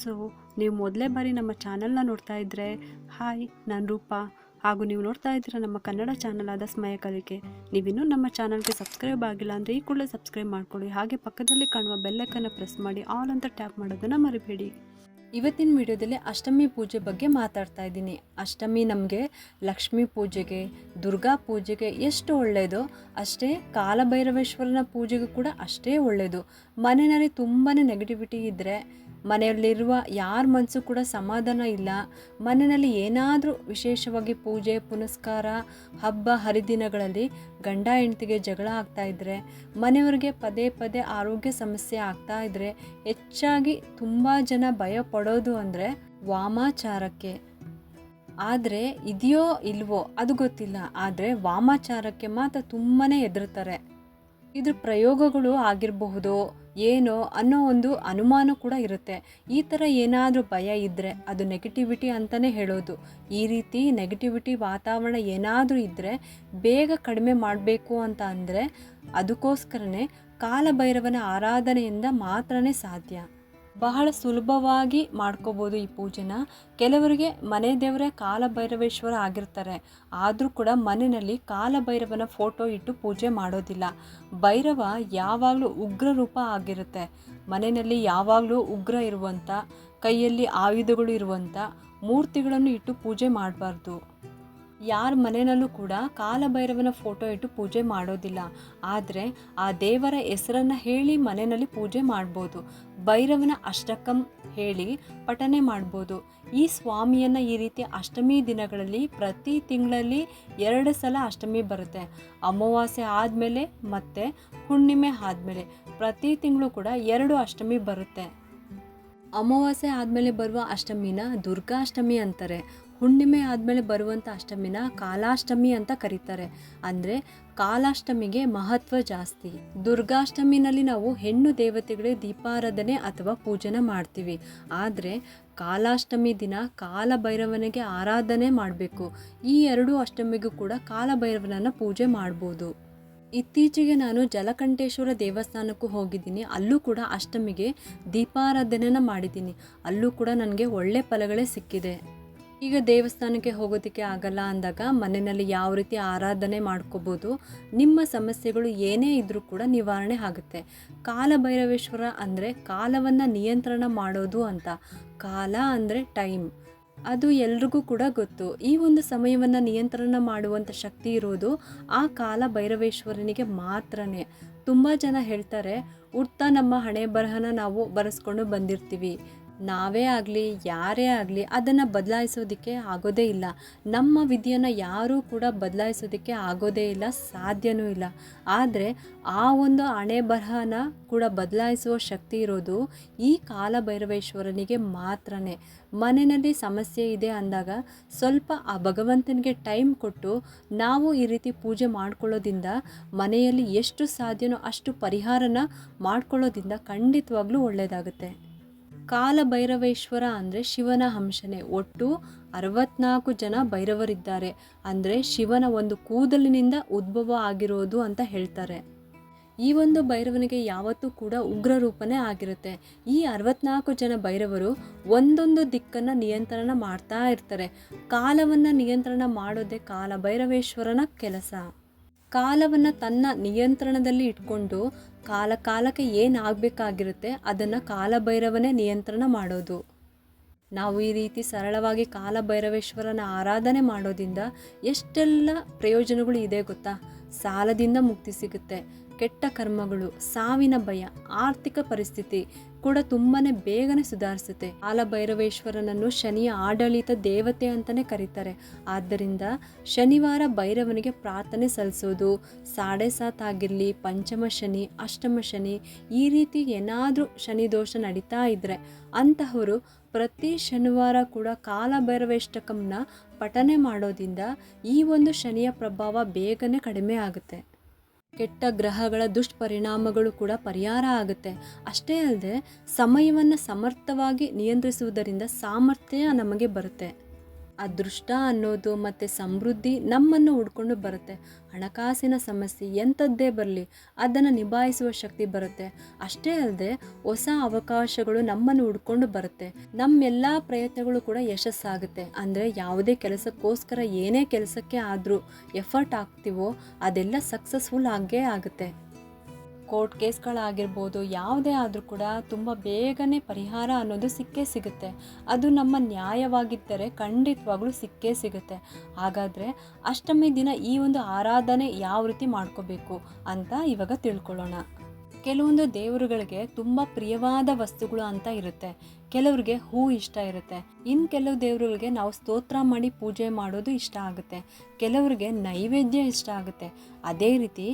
So ನೀವು ಮೊದಲೇ ಬಾರಿ ನಮ್ಮ ಚಾನಲ್ನ ನೋಡ್ತಾ ಇದ್ದರೆ ಹಾಯ್, ನಾನು ರೂಪಾ. ಹಾಗೂ ನೀವು ನೋಡ್ತಾ ಇದ್ದೀರ ನಮ್ಮ ಕನ್ನಡ ಚಾನಲ್ ಆದ ಸ್ಮಯ ಕಲಿಕೆ. ನೀವಿನ್ನೂ ನಮ್ಮ ಚಾನಲ್ಗೆ ಸಬ್ಸ್ಕ್ರೈಬ್ ಆಗಿಲ್ಲ ಅಂದರೆ ಈ ಕೂಡಲೇ ಸಬ್ಸ್ಕ್ರೈಬ್ ಮಾಡ್ಕೊಳ್ಳಿ. ಹಾಗೆ ಪಕ್ಕದಲ್ಲಿ ಕಾಣುವ ಬೆಲ್ಲಕ್ಕನ್ನು ಪ್ರೆಸ್ ಮಾಡಿ, ಆಲ್ ಅಂತ ಟ್ಯಾಪ್ ಮಾಡೋದನ್ನು ಮರಿಬೇಡಿ. ಇವತ್ತಿನ ವಿಡಿಯೋದಲ್ಲಿ ಅಷ್ಟಮಿ ಪೂಜೆ ಬಗ್ಗೆ ಮಾತಾಡ್ತಾ ಇದ್ದೀನಿ. ಅಷ್ಟಮಿ ನಮಗೆ ಲಕ್ಷ್ಮೀ ಪೂಜೆಗೆ, ದುರ್ಗಾ ಪೂಜೆಗೆ ಎಷ್ಟು ಒಳ್ಳೆಯದು ಅಷ್ಟೇ ಕಾಲಭೈರವೇಶ್ವರನ ಪೂಜೆಗೂ ಕೂಡ ಅಷ್ಟೇ ಒಳ್ಳೆಯದು ಮನೆಯಲ್ಲಿ ತುಂಬಾ ನೆಗೆಟಿವಿಟಿ ಇದ್ದರೆ ಮನೆಯಲ್ಲಿರುವ ಯಾರ ಮನಸ್ಸು ಕೂಡ ಸಮಾಧಾನ ಇಲ್ಲ. ಮನೆಯಲ್ಲಿ ಏನಾದರೂ ವಿಶೇಷವಾಗಿ ಪೂಜೆ, ಪುನಸ್ಕಾರ, ಹಬ್ಬ, ಹರಿದಿನಗಳಲ್ಲಿ ಗಂಡ ಹೆಂಡತಿಗೆ ಜಗಳ ಆಗ್ತಾ ಇದ್ದರೆ ಮನೆಯವರಿಗೆ ಪದೇ ಪದೇ ಆರೋಗ್ಯ ಸಮಸ್ಯೆ ಆಗ್ತಾ ಇದ್ದರೆ ಹೆಚ್ಚಾಗಿ ತುಂಬ ಜನ ಭಯ ಪಡೋದು ಅಂದರೆ ವಾಮಾಚಾರಕ್ಕೆ. ಆದರೆ ಇದೆಯೋ ಇಲ್ವೋ ಅದು ಗೊತ್ತಿಲ್ಲ. ಆದರೆ ವಾಮಾಚಾರಕ್ಕೆ ಮಾತ್ರ ತುಂಬಾ ಹೆದರ್ತಾರೆ. ಇದ್ರ ಪ್ರಯೋಗಗಳು ಆಗಿರಬಹುದು. ಏನೋ ಅನ್ನೋ ಒಂದು ಅನುಮಾನ ಕೂಡ ಇರುತ್ತೆ. ಈ ಥರ ಏನಾದರೂ ಭಯ ಇದ್ದರೆ ಅದು ನೆಗೆಟಿವಿಟಿ ಅಂತಲೇ ಹೇಳೋದು. ಈ ರೀತಿ ನೆಗೆಟಿವಿಟಿ ವಾತಾವರಣ ಏನಾದರೂ ಇದ್ದರೆ ಬೇಗ ಕಡಿಮೆ ಮಾಡಬೇಕು ಅಂತ ಅಂದರೆ ಅದಕ್ಕೋಸ್ಕರನೇ ಕಾಲಭೈರವನ ಆರಾಧನೆಯಿಂದ ಮಾತ್ರನೇ ಸಾಧ್ಯ. ಬಹಳ ಸುಲಭವಾಗಿ ಮಾಡ್ಕೋಬೋದು ಈ ಪೂಜೆನ. ಕೆಲವರಿಗೆ ಮನೆ ದೇವರೇ ಕಾಲಭೈರವೇಶ್ವರ ಆಗಿರ್ತಾರೆ. ಆದರೂ ಕೂಡ ಮನೆಯಲ್ಲಿ ಕಾಲಭೈರವನ ಫೋಟೋ ಇಟ್ಟು ಪೂಜೆ ಮಾಡೋದಿಲ್ಲ. ಭೈರವ ಯಾವಾಗಲೂ ಉಗ್ರ ರೂಪ ಆಗಿರುತ್ತೆ. ಮನೆಯಲ್ಲಿ ಯಾವಾಗಲೂ ಉಗ್ರ ಇರುವಂಥ ಕೈಯಲ್ಲಿ ಆಯುಧಗಳು ಇರುವಂಥ ಮೂರ್ತಿಗಳನ್ನು ಇಟ್ಟು ಪೂಜೆ ಮಾಡಬಾರ್ದು. ಯಾರ ಮನೆಯಲ್ಲೂ ಕೂಡ ಕಾಲಭೈರವನ ಫೋಟೋ ಇಟ್ಟು ಪೂಜೆ ಮಾಡೋದಿಲ್ಲ. ಆದರೆ ಆ ದೇವರ ಹೆಸರನ್ನು ಹೇಳಿ ಮನೆಯಲ್ಲಿ ಪೂಜೆ ಮಾಡ್ಬೋದು. ಭೈರವನ ಅಷ್ಟಕಂ ಹೇಳಿ ಪಠನೆ ಮಾಡ್ಬೋದು. ಈ ಸ್ವಾಮಿಯನ್ನು ಈ ರೀತಿ ಅಷ್ಟಮಿ ದಿನಗಳಲ್ಲಿ ಪ್ರತಿ ತಿಂಗಳಲ್ಲಿ ಎರಡು ಸಲ ಅಷ್ಟಮಿ ಬರುತ್ತೆ. ಅಮಾವಾಸ್ಯೆ ಆದಮೇಲೆ ಮತ್ತು ಹುಣ್ಣಿಮೆ ಆದಮೇಲೆ ಪ್ರತಿ ತಿಂಗಳು ಕೂಡ ಎರಡು ಅಷ್ಟಮಿ ಬರುತ್ತೆ. ಅಮಾವಾಸ್ಯೆ ಆದಮೇಲೆ ಬರುವ ಅಷ್ಟಮಿನ ದುರ್ಗಾಷ್ಟಮಿ ಅಂತಾರೆ. ಹುಣ್ಣಿಮೆ ಆದಮೇಲೆ ಬರುವಂಥ ಅಷ್ಟಮಿನ ಕಾಲಾಷ್ಟಮಿ ಅಂತ ಕರೀತಾರೆ. ಅಂದರೆ ಕಾಲಾಷ್ಟಮಿಗೆ ಮಹತ್ವ ಜಾಸ್ತಿ. ದುರ್ಗಾಷ್ಟಮಿನಲ್ಲಿ ನಾವು ಹೆಣ್ಣು ದೇವತೆಗಳಿಗೆ ದೀಪಾರಾಧನೆ ಅಥವಾ ಪೂಜನೆ ಮಾಡ್ತೀವಿ. ಆದರೆ ಕಾಲಾಷ್ಟಮಿ ದಿನ ಕಾಲಭೈರವನಿಗೆ ಆರಾಧನೆ ಮಾಡಬೇಕು. ಈ ಎರಡು ಅಷ್ಟಮಿಗೂ ಕೂಡ ಕಾಲಭೈರವನನ್ನು ಪೂಜೆ ಮಾಡ್ಬೋದು. ಇತ್ತೀಚೆಗೆ ನಾನು ಜಲಕಂಠೇಶ್ವರ ದೇವಸ್ಥಾನಕ್ಕೂ ಹೋಗಿದ್ದೀನಿ. ಅಲ್ಲೂ ಕೂಡ ಅಷ್ಟಮಿಗೆ ದೀಪಾರಾಧನೆನ ಮಾಡಿದ್ದೀನಿ. ಅಲ್ಲೂ ಕೂಡ ನನಗೆ ಒಳ್ಳೆ ಫಲಗಳೇ ಸಿಕ್ಕಿದೆ. ಈಗ ದೇವಸ್ಥಾನಕ್ಕೆ ಹೋಗೋದಕ್ಕೆ ಆಗಲ್ಲ ಅಂದಾಗ ಮನೆಯಲ್ಲಿ ಯಾವ ರೀತಿ ಆರಾಧನೆ ಮಾಡ್ಕೋಬೋದು, ನಿಮ್ಮ ಸಮಸ್ಯೆಗಳು ಏನೇ ಇದ್ದರೂ ಕೂಡ ನಿವಾರಣೆ ಆಗುತ್ತೆ. ಕಾಲಭೈರವೇಶ್ವರ ಅಂದರೆ ಕಾಲವನ್ನು ನಿಯಂತ್ರಣ ಮಾಡೋದು ಅಂತ. ಕಾಲ ಅಂದರೆ ಟೈಮ್. ಅದು ಎಲ್ರಿಗೂ ಕೂಡ ಗೊತ್ತು. ಈ ಒಂದು ಸಮಯವನ್ನು ನಿಯಂತ್ರಣ ಮಾಡುವಂಥ ಶಕ್ತಿ ಇರೋದು ಆ ಕಾಲ ಭೈರವೇಶ್ವರನಿಗೆ ಮಾತ್ರನೇ. ತುಂಬ ಜನ ಹೇಳ್ತಾರೆ ಉಡ್ತಾ ನಮ್ಮ ಹಣೆ ಬರಹನ ನಾವು ಬರೆಸ್ಕೊಂಡು ಬಂದಿರ್ತೀವಿ. ನಾವೇ ಆಗಲಿ, ಯಾರೇ ಆಗಲಿ ಅದನ್ನು ಬದಲಾಯಿಸೋದಕ್ಕೆ ಆಗೋದೇ ಇಲ್ಲ. ನಮ್ಮ ವಿದ್ಯೆಯನ್ನು ಯಾರೂ ಕೂಡ ಬದಲಾಯಿಸೋದಕ್ಕೆ ಆಗೋದೇ ಇಲ್ಲ, ಸಾಧ್ಯನೂ ಇಲ್ಲ. ಆದರೆ ಆ ಒಂದು ಹಣೆ ಬರಹನ ಕೂಡ ಬದಲಾಯಿಸುವ ಶಕ್ತಿ ಇರೋದು ಈ ಕಾಲಭೈರವೇಶ್ವರನಿಗೆ ಮಾತ್ರನೇ. ಮನೆಯಲ್ಲಿ ಸಮಸ್ಯೆ ಇದೆ ಅಂದಾಗ ಸ್ವಲ್ಪ ಆ ಭಗವಂತನಿಗೆ ಟೈಮ್ ಕೊಟ್ಟು ನಾವು ಈ ರೀತಿ ಪೂಜೆ ಮಾಡ್ಕೊಳ್ಳೋದ್ರಿಂದ ಮನೆಯಲ್ಲಿ ಎಷ್ಟು ಸಾಧ್ಯನೋ ಅಷ್ಟು ಪರಿಹಾರನ ಮಾಡ್ಕೊಳ್ಳೋದ್ರಿಂದ ಖಂಡಿತವಾಗ್ಲೂ ಒಳ್ಳೆಯದಾಗುತ್ತೆ ಕಾಲಭೈರವೇಶ್ವರ ಅಂದರೆ ಶಿವನ ಅಂಶನೇ ಒಟ್ಟು ಅರವತ್ನಾಲ್ಕು ಜನ ಭೈರವರಿದ್ದಾರೆ. ಅಂದರೆ ಶಿವನ ಒಂದು ಕೂದಲಿನಿಂದ ಉದ್ಭವ ಆಗಿರೋದು ಅಂತ ಹೇಳ್ತಾರೆ. ಈ ಒಂದು ಭೈರವನಿಗೆ ಯಾವತ್ತೂ ಕೂಡ ಉಗ್ರ ರೂಪನೇ ಆಗಿರುತ್ತೆ. ಈ ಅರವತ್ನಾಲ್ಕು ಜನ ಭೈರವರು ಒಂದೊಂದು ದಿಕ್ಕನ್ನು ನಿಯಂತ್ರಣ ಮಾಡ್ತಾ ಇರ್ತಾರೆ. ಕಾಲವನ್ನು ನಿಯಂತ್ರಣ ಮಾಡೋದೇ ಕಾಲ ಭೈರವೇಶ್ವರನ ಕೆಲಸ. ಕಾಲವನ್ನು ತನ್ನ ನಿಯಂತ್ರಣದಲ್ಲಿ ಇಟ್ಕೊಂಡು ಕಾಲ ಕಾಲಕ್ಕೆ ಏನು ಆಗಬೇಕಾಗಿರುತ್ತೆ ಅದನ್ನು ಕಾಲಭೈರವನೇ ನಿಯಂತ್ರಣ ಮಾಡೋದು. ನಾವು ಈ ರೀತಿ ಸರಳವಾಗಿ ಕಾಲಭೈರವೇಶ್ವರನ ಆರಾಧನೆ ಮಾಡೋದಿಂದ ಎಷ್ಟೆಲ್ಲ ಪ್ರಯೋಜನಗಳು ಇದೆ ಗೊತ್ತಾ? ಸಾಲದಿಂದ ಮುಕ್ತಿ ಸಿಗುತ್ತೆ. ಕೆಟ್ಟ ಕರ್ಮಗಳು, ಸಾವಿನ ಭಯ, ಆರ್ಥಿಕ ಪರಿಸ್ಥಿತಿ ಕೂಡ ತುಂಬಾ ಬೇಗನೆ ಸುಧಾರಿಸುತ್ತೆ. ಕಾಲಭೈರವೇಶ್ವರನನ್ನು ಶನಿಯ ಆಡಳಿತ ದೇವತೆ ಅಂತಾನೆ ಕರೀತಾರೆ. ಆದ್ದರಿಂದ ಶನಿವಾರ ಭೈರವನಿಗೆ ಪ್ರಾರ್ಥನೆ ಸಲ್ಲಿಸೋದು, ಸಾಡೆ ಸಾತ್ ಆಗಿರಲಿ, ಪಂಚಮ ಶನಿ, ಅಷ್ಟಮ ಶನಿ, ಈ ರೀತಿ ಏನಾದರೂ ಶನಿ ದೋಷ ನಡೀತಾ ಇದ್ದರೆ ಅಂತಹವರು ಪ್ರತಿ ಶನಿವಾರ ಕೂಡ ಕಾಲಭೈರವೇಷ್ಟಕಂನ ಪಠನೆ ಮಾಡೋದ್ರಿಂದ ಈ ಒಂದು ಶನಿಯ ಪ್ರಭಾವ ಬೇಗನೆ ಕಡಿಮೆ ಆಗುತ್ತೆ. ಕೆಟ್ಟ ಗ್ರಹಗಳ ದುಷ್ಪರಿಣಾಮಗಳು ಕೂಡ ಪರಿಹಾರ ಆಗುತ್ತೆ. ಅಷ್ಟೇ ಅಲ್ಲದೆ ಸಮಯವನ್ನು ಸಮರ್ಥವಾಗಿ ನಿಯಂತ್ರಿಸುವುದರಿಂದ ಸಾಮರ್ಥ್ಯ ನಮಗೆ ಬರುತ್ತೆ. ಅದೃಷ್ಟ ಅನ್ನೋದು ಮತ್ತು ಸಮೃದ್ಧಿ ನಮ್ಮನ್ನು ಹುಡ್ಕೊಂಡು ಬರುತ್ತೆ. ಹಣಕಾಸಿನ ಸಮಸ್ಯೆ ಎಂಥದ್ದೇ ಬರಲಿ, ಅದನ್ನು ನಿಭಾಯಿಸುವ ಶಕ್ತಿ ಬರುತ್ತೆ. ಅಷ್ಟೇ ಅಲ್ಲದೆ ಹೊಸ ಅವಕಾಶಗಳು ನಮ್ಮನ್ನು ಹುಡ್ಕೊಂಡು ಬರುತ್ತೆ. ನಮ್ಮೆಲ್ಲ ಪ್ರಯತ್ನಗಳು ಕೂಡ ಯಶಸ್ಸಾಗುತ್ತೆ. ಅಂದರೆ ಯಾವುದೇ ಕೆಲಸಕ್ಕೋಸ್ಕರ ಏನೇ ಕೆಲಸಕ್ಕೆ ಆದರೂ ಎಫರ್ಟ್ ಹಾಕ್ತೀವೋ ಅದೆಲ್ಲ ಸಕ್ಸಸ್ಫುಲ್ ಆಗೇ ಆಗುತ್ತೆ. ಕೋರ್ಟ್ ಕೇಸ್ಗಳಾಗಿರ್ಬೋದು, ಯಾವುದೇ ಆದರೂ ಕೂಡ ತುಂಬ ಬೇಗನೆ ಪರಿಹಾರ ಅನ್ನೋದು ಸಿಕ್ಕೇ ಸಿಗುತ್ತೆ. ಅದು ನಮ್ಮ ನ್ಯಾಯವಾಗಿದ್ದರೆ ಖಂಡಿತವಾಗ್ಲೂ ಸಿಕ್ಕೇ ಸಿಗುತ್ತೆ. ಹಾಗಾದರೆ ಅಷ್ಟಮಿ ದಿನ ಈ ಒಂದು ಆರಾಧನೆ ಯಾವ ರೀತಿ ಮಾಡ್ಕೋಬೇಕು ಅಂತ ಇವಾಗ ತಿಳ್ಕೊಳ್ಳೋಣ. ಕೆಲವೊಂದು ದೇವರುಗಳಿಗೆ ತುಂಬ ಪ್ರಿಯವಾದ ವಸ್ತುಗಳು ಅಂತ ಇರುತ್ತೆ. ಕೆಲವ್ರಿಗೆ ಹೂ ಇಷ್ಟ ಇರುತ್ತೆ. ಇನ್ನು ಕೆಲವು ದೇವರುಗಳಿಗೆ ನಾವು ಸ್ತೋತ್ರ ಮಾಡಿ ಪೂಜೆ ಮಾಡೋದು ಇಷ್ಟ ಆಗುತ್ತೆ. ಕೆಲವರಿಗೆ ನೈವೇದ್ಯ ಇಷ್ಟ ಆಗುತ್ತೆ. ಅದೇ ರೀತಿ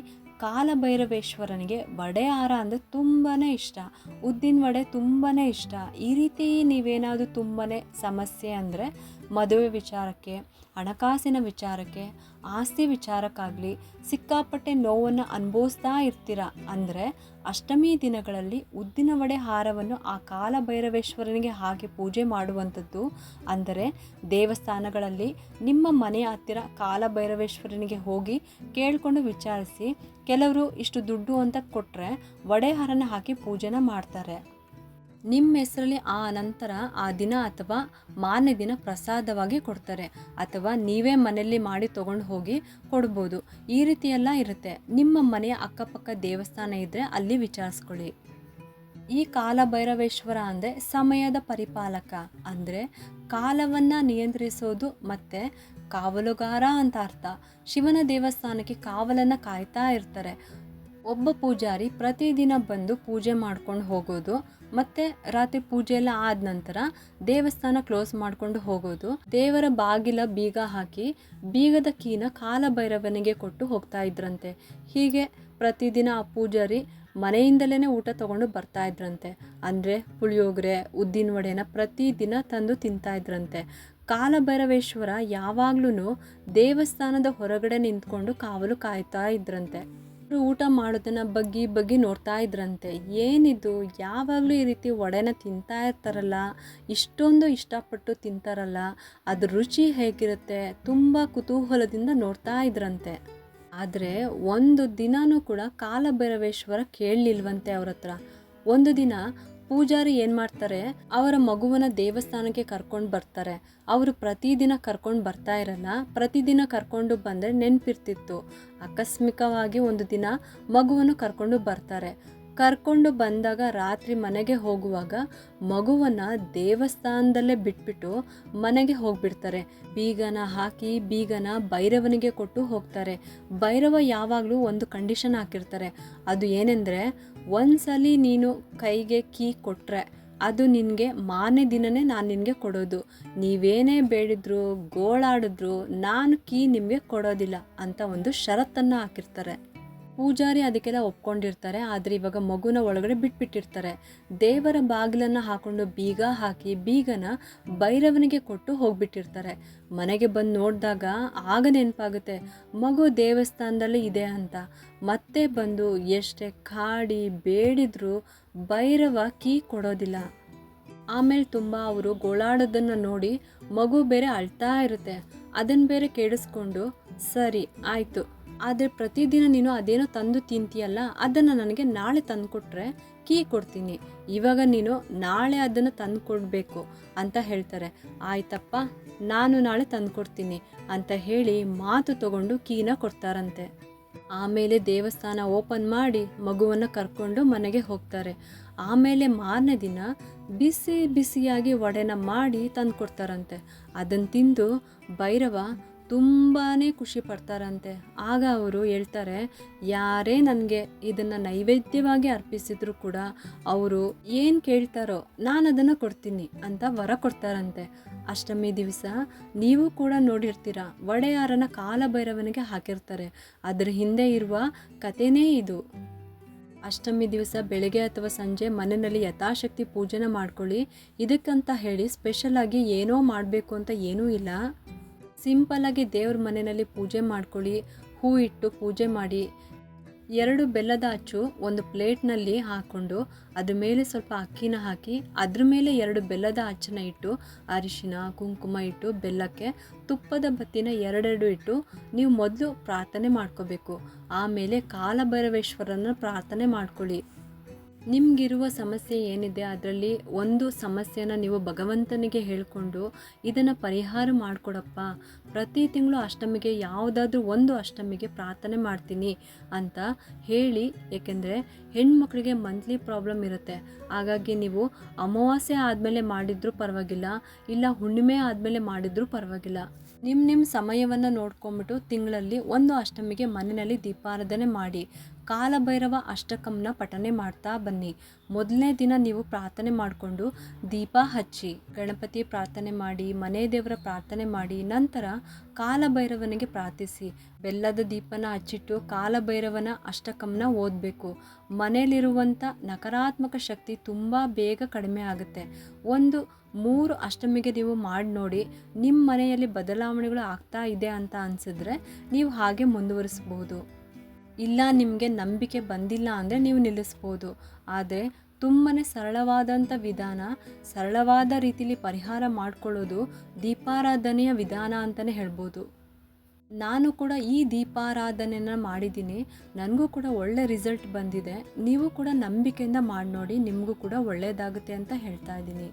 ಕಾಲಭೈರವೇಶ್ವರನಿಗೆ ವಡೆ ಹಾರ ಅಂದರೆ ತುಂಬಾ ಇಷ್ಟ. ಉದ್ದಿನ ವಡೆ ತುಂಬಾ ಇಷ್ಟ. ಈ ರೀತಿ ನೀವೇನಾದರೂ ತುಂಬಾ ಸಮಸ್ಯೆ ಅಂದರೆ ಮದುವೆ ವಿಚಾರಕ್ಕೆ, ಹಣಕಾಸಿನ ವಿಚಾರಕ್ಕೆ ಆಸ್ತಿ ವಿಚಾರಕ್ಕಾಗಲಿ ಸಿಕ್ಕಾಪಟ್ಟೆ ನೋವನ್ನು ಅನುಭವಿಸ್ತಾ ಇರ್ತೀರ ಅಂದರೆ ಅಷ್ಟಮಿ ದಿನಗಳಲ್ಲಿ ಉದ್ದಿನ ವಡೆ ಹಾರವನ್ನು ಆ ಕಾಲಭೈರವೇಶ್ವರನಿಗೆ ಹಾಕಿ ಪೂಜೆ ಮಾಡುವಂಥದ್ದು. ಅಂದರೆ ದೇವಸ್ಥಾನಗಳಲ್ಲಿ ನಿಮ್ಮ ಮನೆಯ ಹತ್ತಿರ ಕಾಲಭೈರವೇಶ್ವರನಿಗೆ ಹೋಗಿ ಕೇಳಿಕೊಂಡು ವಿಚಾರಿಸಿ, ಕೆಲವರು ಇಷ್ಟು ದುಡ್ಡು ಅಂತ ಕೊಟ್ಟರೆ ವಡೆ ಹಾರನ ಹಾಕಿ ಪೂಜೆನ ಮಾಡ್ತಾರೆ. ನಿಮ್ಮ ಹೆಸರಲ್ಲಿ ಆ ನಂತರ ಆ ದಿನ ಅಥವಾ ಮಾನ ದಿನ ಪ್ರಸಾದವಾಗಿ ಕೊಡ್ತಾರೆ ಅಥವಾ ನೀವೇ ಮನೆಯಲ್ಲಿ ಮಾಡಿ ತೊಗೊಂಡು ಹೋಗಿ ಕೊಡ್ಬೋದು. ಈ ರೀತಿ ಎಲ್ಲ ಇರುತ್ತೆ. ನಿಮ್ಮ ಮನೆಯ ಅಕ್ಕಪಕ್ಕ ದೇವಸ್ಥಾನ ಇದ್ದರೆ ಅಲ್ಲಿ ವಿಚಾರಿಸ್ಕೊಳ್ಳಿ. ಈ ಕಾಲಭೈರವೇಶ್ವರ ಅಂದರೆ ಸಮಯದ ಪರಿಪಾಲಕ ಅಂದರೆ ಕಾಲವನ್ನು ನಿಯಂತ್ರಿಸೋದು ಮತ್ತು ಕಾವಲುಗಾರ ಅಂತ ಅರ್ಥ. ಶಿವನ ದೇವಸ್ಥಾನಕ್ಕೆ ಕಾವಲನ್ನು ಕಾಯ್ತಾ ಇರ್ತಾರೆ. ಒಬ್ಬ ಪೂಜಾರಿ ಪ್ರತಿದಿನ ಬಂದು ಪೂಜೆ ಮಾಡ್ಕೊಂಡು ಹೋಗೋದು, ಮತ್ತೆ ರಾತ್ರಿ ಪೂಜೆ ಎಲ್ಲ ಆದ ನಂತರ ದೇವಸ್ಥಾನ ಕ್ಲೋಸ್ ಮಾಡ್ಕೊಂಡು ಹೋಗೋದು. ದೇವರ ಬಾಗಿಲ ಬೀಗ ಹಾಕಿ ಬೀಗದ ಕೀನ ಕಾಲಭೈರವನಿಗೆ ಕೊಟ್ಟು ಹೋಗ್ತಾ ಇದ್ರಂತೆ. ಹೀಗೆ ಪ್ರತಿದಿನ ಆ ಪೂಜಾರಿ ಮನೆಯಿಂದಲೇ ಊಟ ತಗೊಂಡು ಬರ್ತಾ ಇದ್ರಂತೆ. ಅಂದರೆ ಪುಳಿಯೋಗರೆ, ಉದ್ದಿನ ವಡೆನ ಪ್ರತಿದಿನ ತಂದು ತಿಂತಾ ಇದ್ರಂತೆ. ಕಾಲಭೈರವೇಶ್ವರ ಯಾವಾಗ್ಲೂ ದೇವಸ್ಥಾನದ ಹೊರಗಡೆ ನಿಂತ್ಕೊಂಡು ಕಾವಲು ಕಾಯ್ತಾ ಇದ್ರಂತೆ. ಅವ್ರು ಊಟ ಮಾಡೋದನ್ನ ಬಗ್ಗಿ ಬಗ್ಗಿ ನೋಡ್ತಾ ಇದ್ರಂತೆ. ಏನಿದು? ಯಾವಾಗಲೂ ಈ ರೀತಿ ವಡೆನ ತಿಂತಾ ಇರ್ತಾರಲ್ಲ, ಇಷ್ಟೊಂದು ಇಷ್ಟಪಟ್ಟು ತಿಂತಾರಲ್ಲ ಅದ್ರ ರುಚಿ ಹೇಗಿರುತ್ತೆ ತುಂಬ ಕುತೂಹಲದಿಂದ ನೋಡ್ತಾ ಇದ್ರಂತೆ. ಆದರೆ ಒಂದು ದಿನಾನೂ ಕೂಡ ಕಾಲಭೈರವೇಶ್ವರ ಕೇಳಲಿಲ್ವಂತೆ ಅವ್ರ ಹತ್ರ ಒಂದು ದಿನ ಪೂಜಾರಿ ಏನು ಮಾಡ್ತಾರೆ? ಅವರ ಮಗುವನ್ನ ದೇವಸ್ಥಾನಕ್ಕೆ ಕರ್ಕೊಂಡು ಬರ್ತಾರೆ. ಅವರು ಪ್ರತಿದಿನ ಕರ್ಕೊಂಡು ಬರ್ತಾ ಇರಲ್ಲ. ಪ್ರತಿದಿನ ಕರ್ಕೊಂಡು ಬಂದರೆ ನೆನಪಿರ್ತಿತ್ತು. ಆಕಸ್ಮಿಕವಾಗಿ ಒಂದು ದಿನ ಮಗುವನ್ನು ಕರ್ಕೊಂಡು ಬರ್ತಾರೆ. ಕರ್ಕೊಂಡು ಬಂದಾಗ ರಾತ್ರಿ ಮನೆಗೆ ಹೋಗುವಾಗ ಮಗುವನ್ನು ದೇವಸ್ಥಾನದಲ್ಲೇ ಬಿಟ್ಬಿಟ್ಟು ಮನೆಗೆ ಹೋಗ್ಬಿಡ್ತಾರೆ. ಬೀಗನ ಹಾಕಿ ಬೀಗನ ಭೈರವನಿಗೆ ಕೊಟ್ಟು ಹೋಗ್ತಾರೆ. ಭೈರವ ಯಾವಾಗಲೂ ಒಂದು ಕಂಡೀಷನ್ ಹಾಕಿರ್ತಾರೆ. ಅದು ಏನೆಂದರೆ, ಒಂದ್ಸಲಿ ನೀನು ಕೈಗೆ ಕೀ ಕೊಟ್ಟರೆ ಅದು ನಿನಗೆ ಮಾನೇ ದಿನನೇ ನಾನು ನಿನಗೆ ಕೊಡೋದು. ನೀವೇನೇ ಬೇಡಿದ್ರು, ಗೋಳಾಡಿದ್ರು ನಾನು ಕೀ ನಿಮಗೆ ಕೊಡೋದಿಲ್ಲ ಅಂತ ಒಂದು ಷರತ್ತನ್ನು ಹಾಕಿರ್ತಾರೆ. ಪೂಜಾರಿ ಅದಕ್ಕೆಲ್ಲ ಒಪ್ಕೊಂಡಿರ್ತಾರೆ, ಆದರೆ ಇವಾಗ ಮಗುನ ಒಳಗಡೆ ಬಿಟ್ಬಿಟ್ಟಿರ್ತಾರೆ. ದೇವರ ಬಾಗಿಲನ್ನು ಹಾಕೊಂಡು ಬೀಗ ಹಾಕಿ ಬೀಗನ ಭೈರವನಿಗೆ ಕೊಟ್ಟು ಹೋಗ್ಬಿಟ್ಟಿರ್ತಾರೆ. ಮನೆಗೆ ಬಂದು ನೋಡಿದಾಗ ಆಗ ನೆನಪಾಗುತ್ತೆ, ಮಗು ದೇವಸ್ಥಾನದಲ್ಲಿ ಇದೆ ಅಂತ. ಮತ್ತೆ ಬಂದು ಎಷ್ಟೇ ಕಾಡಿ ಬೇಡಿದ್ರು ಭೈರವ ಕೀ ಕೊಡೋದಿಲ್ಲ. ಆಮೇಲೆ ತುಂಬ ಅವರು ಗೋಳಾಡೋದನ್ನು ನೋಡಿ ಮಗು ಬೇರೆ ಅಳ್ತಾ ಇರುತ್ತೆ. ಅದನ್ನು ಬೇರೆ ಕೇಳಿಸ್ಕೊಂಡು ಸರಿ, ಆಯಿತು. ಆದರೆ ಪ್ರತಿದಿನ ನೀನು ಅದೇನೋ ತಂದು ತಿಂತೀಯಲ್ಲ, ಅದನ್ನು ನನಗೆ ನಾಳೆ ತಂದು ಕೊಟ್ಟರೆ ಕೀ ಕೊಡ್ತೀನಿ. ಇವಾಗ ನೀನು ನಾಳೆ ಅದನ್ನು ತಂದು ಕೊಡಬೇಕು ಅಂತ ಹೇಳ್ತಾರೆ. ಆಯ್ತಪ್ಪ, ನಾನು ನಾಳೆ ತಂದು ಕೊಡ್ತೀನಿ ಅಂತ ಹೇಳಿ ಮಾತು ತಗೊಂಡು ಕೀನ ಕೊಡ್ತಾರಂತೆ. ಆಮೇಲೆ ದೇವಸ್ಥಾನ ಓಪನ್ ಮಾಡಿ ಮಗುವನ್ನು ಕರ್ಕೊಂಡು ಮನೆಗೆ ಹೋಗ್ತಾರೆ. ಆಮೇಲೆ ಮಾರನೇ ದಿನ ಬಿಸಿ ಬಿಸಿಯಾಗಿ ವಡೆನ ಮಾಡಿ ತಂದು ಕೊಡ್ತಾರಂತೆ ಅದನ್ನು ತಿಂದು ಭೈರವ ತುಂಬಾ ಖುಷಿ ಪಡ್ತಾರಂತೆ. ಆಗ ಅವರು ಹೇಳ್ತಾರೆ, ಯಾರೇ ನನಗೆ ಇದನ್ನು ನೈವೇದ್ಯವಾಗಿ ಅರ್ಪಿಸಿದ್ರು ಕೂಡ ಅವರು ಏನು ಕೇಳ್ತಾರೋ ನಾನು ಅದನ್ನು ಕೊಡ್ತೀನಿ ಅಂತ ವರ ಕೊಡ್ತಾರಂತೆ. ಅಷ್ಟಮಿ ದಿವಸ ನೀವು ಕೂಡ ನೋಡಿರ್ತೀರ, ಒಡೆಯಾರನ ಕಾಲಭೈರವನಿಗೆ ಹಾಕಿರ್ತಾರೆ. ಅದರ ಹಿಂದೆ ಇರುವ ಕಥೆನೇ ಇದು. ಅಷ್ಟಮಿ ದಿವಸ ಬೆಳಗ್ಗೆ ಅಥವಾ ಸಂಜೆ ಮನೆಯಲ್ಲಿ ಯಥಾಶಕ್ತಿ ಪೂಜೆನ ಮಾಡ್ಕೊಳ್ಳಿ. ಇದಕ್ಕಂತ ಹೇಳಿ ಸ್ಪೆಷಲಾಗಿ ಏನೋ ಮಾಡಬೇಕು ಅಂತ ಏನೂ ಇಲ್ಲ. ಸಿಂಪಲ್ಲಾಗಿ ದೇವ್ರ ಮನೆಯಲ್ಲಿ ಪೂಜೆ ಮಾಡ್ಕೊಳ್ಳಿ, ಹೂ ಇಟ್ಟು ಪೂಜೆ ಮಾಡಿ. ಎರಡು ಬೆಲ್ಲದ ಅಚ್ಚು ಒಂದು ಪ್ಲೇಟ್ನಲ್ಲಿ ಹಾಕ್ಕೊಂಡು ಅದ್ರ ಮೇಲೆ ಸ್ವಲ್ಪ ಅಕ್ಕಿನ ಹಾಕಿ, ಅದ್ರ ಮೇಲೆ ಎರಡು ಬೆಲ್ಲದ ಅಚ್ಚನ ಇಟ್ಟು, ಅರಿಶಿನ, ಕುಂಕುಮ ಇಟ್ಟು, ಬೆಲ್ಲಕ್ಕೆ ತುಪ್ಪದ ಬತ್ತಿನ ಎರಡೆರಡು ಇಟ್ಟು ನೀವು ಮೊದಲು ಪ್ರಾರ್ಥನೆ ಮಾಡ್ಕೋಬೇಕು. ಆಮೇಲೆ ಕಾಲಭೈರವೇಶ್ವರನ ಪ್ರಾರ್ಥನೆ ಮಾಡ್ಕೊಳ್ಳಿ. ನಿಮಗಿರುವ ಸಮಸ್ಯೆ ಏನಿದೆ, ಅದರಲ್ಲಿ ಒಂದು ಸಮಸ್ಯೆನ ನೀವು ಭಗವಂತನಿಗೆ ಹೇಳಿಕೊಂಡು ಇದನ್ನು ಪರಿಹಾರ ಮಾಡಿಕೊಡಪ್ಪ. ಪ್ರತಿ ತಿಂಗಳು ಅಷ್ಟಮಿಗೆ, ಯಾವುದಾದ್ರೂ ಒಂದು ಅಷ್ಟಮಿಗೆ ಪ್ರಾರ್ಥನೆ ಮಾಡ್ತೀನಿ ಅಂತ ಹೇಳಿ. ಏಕೆಂದರೆ ಹೆಣ್ಮಕ್ಳಿಗೆ ಮಂತ್ಲಿ ಪ್ರಾಬ್ಲಮ್ ಇರುತ್ತೆ. ಹಾಗಾಗಿ ನೀವು ಅಮಾವಾಸ್ಯೆ ಆದಮೇಲೆ ಮಾಡಿದರೂ ಪರವಾಗಿಲ್ಲ, ಇಲ್ಲ ಹುಣ್ಣಿಮೆ ಆದಮೇಲೆ ಮಾಡಿದರೂ ಪರವಾಗಿಲ್ಲ. ನಿಮ್ಮ ನಿಮ್ಮ ಸಮಯವನ್ನು ನೋಡ್ಕೊಂಬಿಟ್ಟು ತಿಂಗಳಲ್ಲಿ ಒಂದು ಅಷ್ಟಮಿಗೆ ಮನೆಯಲ್ಲಿ ದೀಪಾರಾಧನೆ ಮಾಡಿ. ಕಾಲಭೈರವ ಅಷ್ಟಕಂನ ಪಠನೆ ಮಾಡ್ತಾ ಬನ್ನಿ. ಮೊದಲನೇ ದಿನ ನೀವು ಪ್ರಾರ್ಥನೆ ಮಾಡಿಕೊಂಡು ದೀಪ ಹಚ್ಚಿ, ಗಣಪತಿ ಪ್ರಾರ್ಥನೆ ಮಾಡಿ, ಮನೆ ದೇವರ ಪ್ರಾರ್ಥನೆ ಮಾಡಿ, ನಂತರ ಕಾಲಭೈರವನಿಗೆ ಪ್ರಾರ್ಥಿಸಿ. ಬೆಲ್ಲದ ದೀಪನ ಹಚ್ಚಿಟ್ಟು ಕಾಲಭೈರವನ ಅಷ್ಟಕಂನ ಓದಬೇಕು. ಮನೆಯಲ್ಲಿರುವಂಥ ನಕಾರಾತ್ಮಕ ಶಕ್ತಿ ತುಂಬ ಬೇಗ ಕಡಿಮೆ ಆಗುತ್ತೆ. ಒಂದು, ಮೂರು ಅಷ್ಟಮಿಗೆ ನೀವು ಮಾಡಿ ನೋಡಿ ನಿಮ್ಮ ಮನೆಯಲ್ಲಿ ಬದಲಾವಣೆಗಳು ಆಗ್ತಾ ಇದೆ ಅಂತ ಅನಿಸಿದ್ರೆ ನೀವು ಹಾಗೆ ಮುಂದುವರಿಸ್ಬೋದು ಇಲ್ಲ, ನಿಮಗೆ ನಂಬಿಕೆ ಬಂದಿಲ್ಲ ಅಂದರೆ ನೀವು ನಿಲ್ಲಿಸ್ಬೋದು. ಆದರೆ ತುಂಬಾ ಸರಳವಾದಂಥ ವಿಧಾನ, ಸರಳವಾದ ರೀತಿಲಿ ಪರಿಹಾರ ಮಾಡಿಕೊಳ್ಳೋದು ದೀಪಾರಾಧನೆಯ ವಿಧಾನ ಅಂತಲೇ ಹೇಳ್ಬೋದು. ನಾನು ಕೂಡ ಈ ದೀಪಾರಾಧನೆನ ಮಾಡಿದ್ದೀನಿ. ನನಗೂ ಕೂಡ ಒಳ್ಳೆ ರಿಸಲ್ಟ್ ಬಂದಿದೆ. ನೀವು ಕೂಡ ನಂಬಿಕೆಯಿಂದ ಮಾಡಿ ನೋಡಿ ನಿಮಗೂ ಕೂಡ ಒಳ್ಳೆಯದಾಗುತ್ತೆ ಅಂತ ಹೇಳ್ತಾ ಇದ್ದೀನಿ.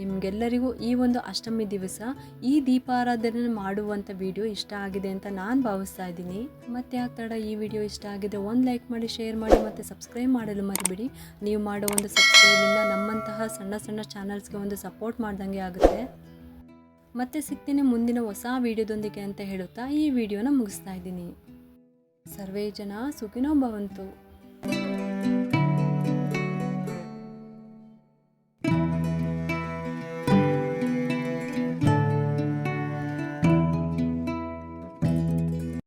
ನಿಮಗೆಲ್ಲರಿಗೂ ಈ ಒಂದು ಅಷ್ಟಮಿ ದಿವಸ, ಈ ದೀಪಾರಾಧನೆ ಮಾಡುವಂಥ ವಿಡಿಯೋ ಇಷ್ಟ ಆಗಿದೆ ಅಂತ ನಾನು ಭಾವಿಸ್ತಾ ಇದ್ದೀನಿ. ಮತ್ತೆ ಆ ತಡ ಈ ವಿಡಿಯೋ ಇಷ್ಟ ಆಗಿದೆ, ಒಂದು ಲೈಕ್ ಮಾಡಿ ಶೇರ್ ಮಾಡಿ, ಮತ್ತು ಸಬ್ಸ್ಕ್ರೈಬ್ ಮಾಡಲು ಮರಿಬಿಡಿ. ನೀವು ಮಾಡೋ ಒಂದು ಸಬ್ಸ್ಕ್ರೈಬಿಂದ ನಮ್ಮಂತಹ ಸಣ್ಣ ಸಣ್ಣ ಚಾನಲ್ಸ್ಗೆ ಒಂದು ಸಪೋರ್ಟ್ ಮಾಡ್ದಂಗೆ ಆಗುತ್ತೆ. ಮತ್ತೆ ಸಿಗ್ತೀನಿ ಮುಂದಿನ ಹೊಸ ವಿಡಿಯೋದೊಂದಿಗೆ ಅಂತ ಹೇಳುತ್ತಾ ಈ ವಿಡಿಯೋನ ಮುಗಿಸ್ತಾ ಇದ್ದೀನಿ. ಸರ್ವೇ ಜನ ಸುಖಿನೋ ಭವಂತು.